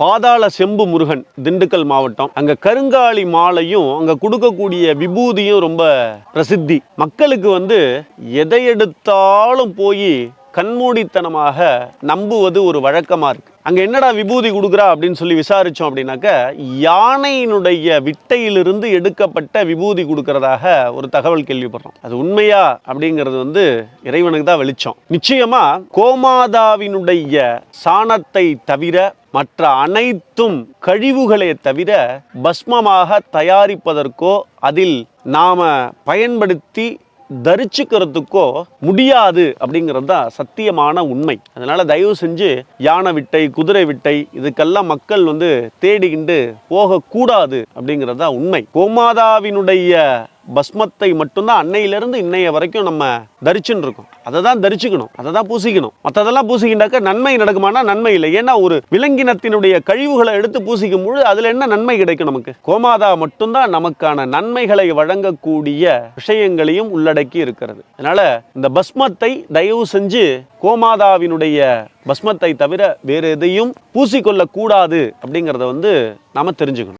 பாதாள செம்பு முருகன் திண்டுக்கல் மாவட்டம். அங்க கருங்காலி மாலையும் அங்க கொடுக்கக்கூடிய விபூதியும் ரொம்ப பிரசித்தி. மக்களுக்கு வந்து எதை எடுத்தாலும் போய் கண்மூடித்தனமாக நம்புவது ஒரு வழக்கமாக இருக்குது அங்கே என்னடா விபூதி கொடுக்குறா அப்படின்னு சொல்லி விசாரித்தோம் அப்படின்னாக்க யானையினுடைய விட்டையிலிருந்து எடுக்கப்பட்ட விபூதி கொடுக்கறதாக ஒரு தகவல் கேள்விப்படுறோம். அது உண்மையா அப்படிங்கிறது வந்து இறைவனுக்கு தான் வெளிச்சம். நிச்சயமா கோமாதாவினுடைய சாணத்தை தவிர மற்ற அனைத்தும் கழிவுகளே தவிர பஸ்மமாக தயாரிப்பதற்கோ அதில் நாம பயன்படுத்தி தரிச்சுக்கிறதுக்கோ முடியாது அப்படிங்கிறது தான் சத்தியமான உண்மை. அதனால் தயவு செஞ்சு யானை விட்டை குதிரை விட்டை இதுக்கெல்லாம் மக்கள் வந்து தேடிக்கிண்டு போகக்கூடாது அப்படிங்கிறது தான் உண்மை. கோமாதாவினுடைய பஸ்மத்தை மட்டும்தான் அன்னையிலிருந்து இன்னைய வரைக்கும் நம்ம தரிச்சுன்னு இருக்கோம். அதை தான் தரிச்சுக்கணும். அதை தான் பூசிக்கணும். மற்றதெல்லாம் பூசிக்கிட்டாக்க நன்மை நடக்குமானா நன்மை இல்லை. ஏன்னா ஒரு விலங்கினத்தினுடைய கழிவுகளை எடுத்து பூசிக்கும் பொழுது அதில் என்ன நன்மை கிடைக்கும் நமக்கு? கோமாதா மட்டும்தான் நமக்கான நன்மைகளை வழங்கக்கூடிய விஷயங்களையும் உள்ளடக்கி இருக்கிறது. அதனால் இந்த பஸ்மத்தை தயவு செஞ்சு கோமாதாவினுடைய பஸ்மத்தை தவிர வேறு எதையும் பூசிக்கொள்ளக்கூடாது அப்படிங்கிறத வந்து நாம் தெரிஞ்சுக்கணும்.